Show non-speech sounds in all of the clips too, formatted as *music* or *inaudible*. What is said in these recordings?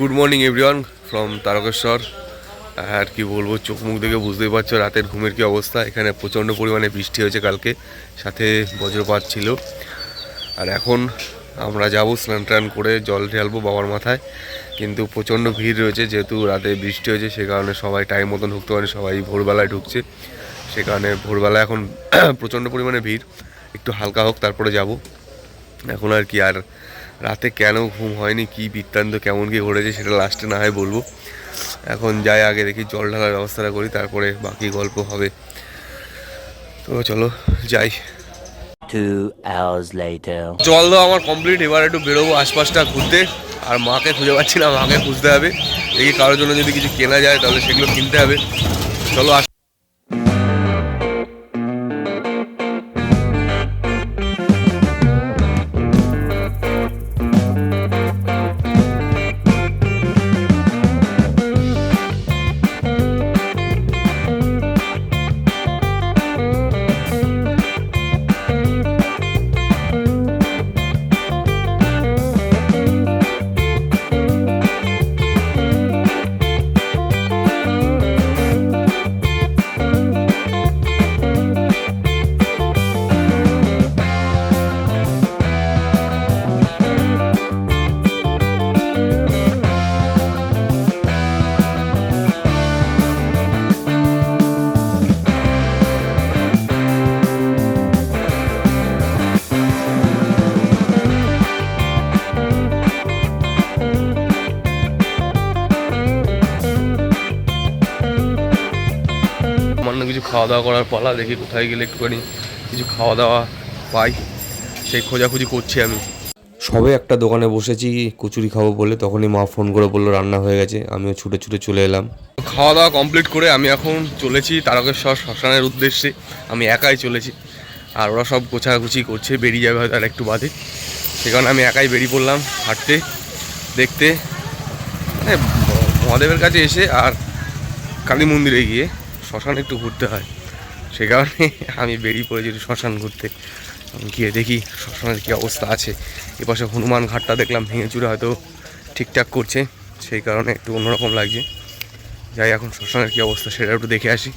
Good morning everyone from Tarakeswar আর কি বলব, চোখ মুখ দেখে বুঝতেই পারছ রাতের ঘুমের কি অবস্থা। এখানে প্রচণ্ড পরিমাণে বৃষ্টি হয়েছে কালকে, সাথে বজ্রপাত ছিল। আর এখন আমরা যাব স্নান টান করে, জল ঢালবো বাবার মাথায়। কিন্তু প্রচণ্ড ভিড় রয়েছে, যেহেতু রাতে বৃষ্টি হয়েছে, সে কারণে সবাই টাইম মতন ঢুকতে পারে সবাই ভোরবেলায় ঢুকছে। সে কারণে ভোরবেলা এখন *clears throat* প্রচণ্ড পরিমাণে ভিড়। একটু হালকা হোক, তারপরে যাব। এখন আর কি, আর রাতে কেন ঘুম হয়নি কি বৃত্তান্ত কেমন কি ঘটেছে সেটা লাস্টে না হয় বলব। এখন যাই আগে দেখি জল ঢালার ব্যবস্থাটা করি তারপরে বাকি গল্প হবে। তো চলো যাই. জল দেওয়া আমার কমপ্লিট এবার একটু বেরোবো আশপাশটা ঘুরতে। আর মাকে খুঁজে পাচ্ছি না মাকে খুঁজতে হবে। দেখি কারোর জন্য যদি কিছু কেনা যায় তাহলে সেগুলো কিনতে হবে। চলো আস কিছু খাওয়া দাওয়া করার পালা দেখি কোথায় গেলে একটুখানি কিছু খাওয়া দাওয়া পাই। সেই খোঁজাখুঁজি করছি আমি। সবে একটা দোকানে বসেছি কচুরি খাব বলে। তখনই মা ফোন করে বলল রান্না হয়ে গেছে। আমিও ছুটে ছুটে চলে এলাম। খাওয়া দাওয়া কমপ্লিট করে আমি এখন চলেছি তারকেশ্বর শ্মশানের উদ্দেশ্যে। আমি একাই চলেছি। আর ওরা সব গোছাগুছি করছে বেরিয়ে যাবে হয়তো আর একটু বাদে। সে কারণে আমি একাই বেরিয়ে পড়লাম হাঁটতে দেখতে। মানে মহাদেবের কাছে এসে আর কালী মন্দিরে গিয়ে শ্মশান একটু ঘুরতে হয়। সে কারণে আমি বেরিয়ে পড়েছি একটু শ্মশান ঘুরতে। গিয়ে দেখি শ্মশানের কী অবস্থা আছে। এপাশে হনুমান ঘাটটা দেখলাম ভেঙে চুরে হয়তো ঠিকঠাক করছে। সেই কারণে একটু অন্যরকম লাগছে। যাই এখন শ্মশানের কী অবস্থা সেটা একটু দেখে আসি।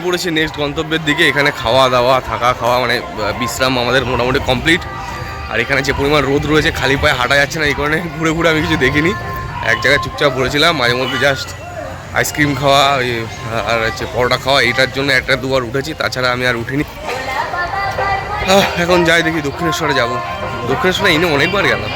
বেরিয়ে পড়েছি নেক্সট গন্তব্যের দিকে। এখানে খাওয়া দাওয়া, থাকা খাওয়া মানে বিশ্রাম আমাদের মোটামুটি কমপ্লিট আর এখানে যে পরিমাণ রোদ রয়েছে, খালি পায়ে হাঁটা যাচ্ছে না, এই কারণে ঘুরে ঘুরে আমি কিছু দেখিনি। এক জায়গায় চুপচাপ পড়েছিলাম মাঝে মধ্যে জাস্ট আইসক্রিম খাওয়া আর হচ্ছে পরোটা খাওয়া, এইটার জন্য একটা দুবার উঠেছি, তাছাড়া আমি আর উঠিনি। এখন যাই দেখি দক্ষিণেশ্বরে যাব। দক্ষিণেশ্বরে এনে অনেকবার গেলাম।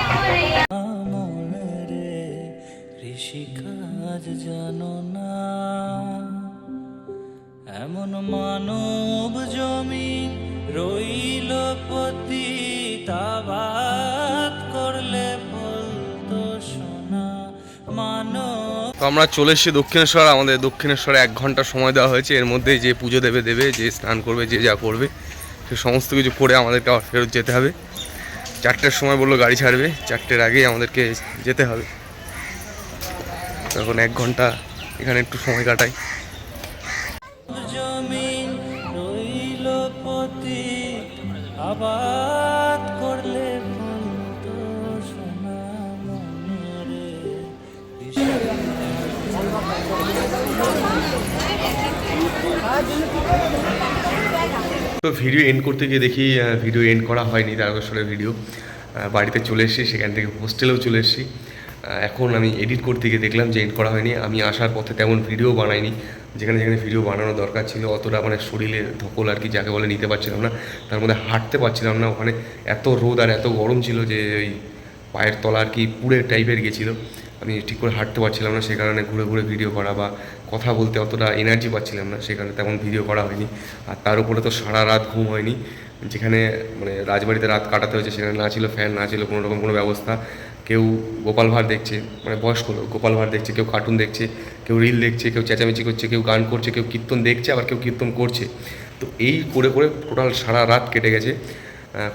মানব জমি রইল পতি করলে বলতো মানব তো আমরা চলে এসেছি দক্ষিণেশ্বর, আমাদের দক্ষিণেশ্বরে এক ঘণ্টা সময় দেওয়া হয়েছে। এর মধ্যে যে পুজো দেবে দেবে, যে স্নান করবে, যে যা করবে, সে সমস্ত কিছু করে আমাদেরকে আবার ফেরত যেতে হবে। চারটের সময় বলল গাড়ি ছাড়বে, চারটের আগেই আমাদেরকে যেতে হবে। তখন এক ঘণ্টা এখানে একটু সময় কাটাই। আবাদ করলে তো ভিডিও এন্ড করতে গিয়ে দেখি ভিডিও এন্ড করা হয়নি, তারকেশ্বরের ভিডিও বাড়িতে চলে এসেছি, সেখান থেকে হোস্টেলেও চলে এসেছি। এখন আমি এডিট করতে গিয়ে দেখলাম যে এন্ড করা হয়নি। আমি আসার পথে তেমন ভিডিও বানাইনি। যেখানে যেখানে ভিডিও বানানো দরকার ছিল, অতটা মানে শরীরে ধকল আর কি যাকে বলে নিতে পারছিলাম না। তার মধ্যে হাঁটতে পারছিলাম না, ওখানে এত রোদ আর এত গরম ছিল যে ওই পায়ের তলা আর কি পুড়ে টাইপের গেছিল। আমি ঠিক করে হাঁটতে পারছিলাম না, সে কারণে ঘুরে ঘুরে ভিডিও করা বা কথা বলতে অতটা এনার্জি পাচ্ছিলাম না, সে কারণে তেমন ভিডিও করা হয়নি। আর তার উপরে তো সারা রাত ঘুম হয়নি। যেখানে মানে রাজবাড়িতে রাত কাটাতে হয়েছে, সেখানে না ছিল ফ্যান না ছিল কোনো রকম কোনো ব্যবস্থা। কেউ গোপাল ভাঁড় দেখছে মানে বয়স্ক লোক, গোপাল ভাঁড় দেখছে, কেউ কার্টুন দেখছে, কেউ রিল দেখছে, কেউ চেঁচামেচি করছে, কেউ গান করছে, কেউ কীর্তন দেখছে, আবার কেউ কীর্তন করছে। তো এই করে করে টোটাল সারা রাত কেটে গেছে।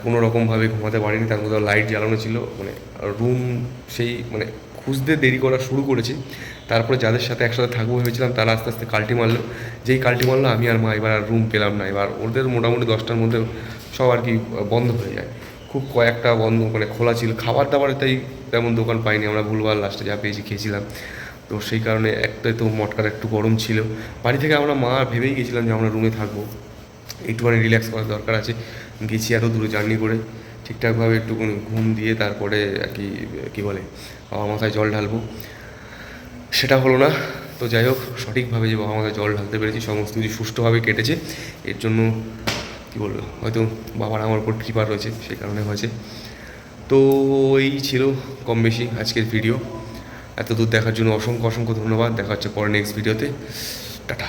কোনো রকমভাবে ঘুমাতে পারিনি, তার মধ্যে লাইট জ্বালানো ছিল মানে রুম সেই মানে খুঁজতে দেরি করা শুরু করেছি। তারপরে যাদের সাথে একসাথে থাকব ভেবেছিলাম, তারা আস্তে আস্তে কাল্টি মারলো। যেই কাল্টি মারলো, আমি আর মা এবার আর রুম পেলাম না। এবার ওদের মোটামুটি দশটার মধ্যে সব আর কি বন্ধ হয়ে যায়। খুব কয়েকটা বন্ধ মানে খোলা ছিল। খাবার দাবারে তাই তেমন দোকান পাইনি, আমরা ভুলভাল লাস্টে যা পেয়েছি খেয়েছিলাম। তো সেই কারণে একটাই তো মটকার একটু গরম ছিল। বাড়ি থেকে আমরা মা ভেবেই গেছিলাম যে আমরা রুমে থাকব। একটুখানি রিল্যাক্স করার দরকার আছে। গেছি এত দূরে জার্নি করে। ঠিকঠাকভাবে একটু ঘুম দিয়ে তারপরে আর কি, কী বলে, বাবা মাথায় জল ঢালবো। সেটা হলো না। তো যাই হোক, সঠিকভাবে যে বাবা মাথায় জল ঢালতে পেরেছি, সমস্ত কিছু সুষ্ঠুভাবে কেটেছে। এর জন্য কী বলব, হয়তো বাবার আমার উপর কৃপা রয়েছে, সেই কারণে হয়েছে। তো এই ছিল কম বেশি আজকের ভিডিও এত দূর দেখার জন্য অসংখ্য অসংখ্য ধন্যবাদ। দেখা হচ্ছে পরে নেক্সট ভিডিওতে টাটা।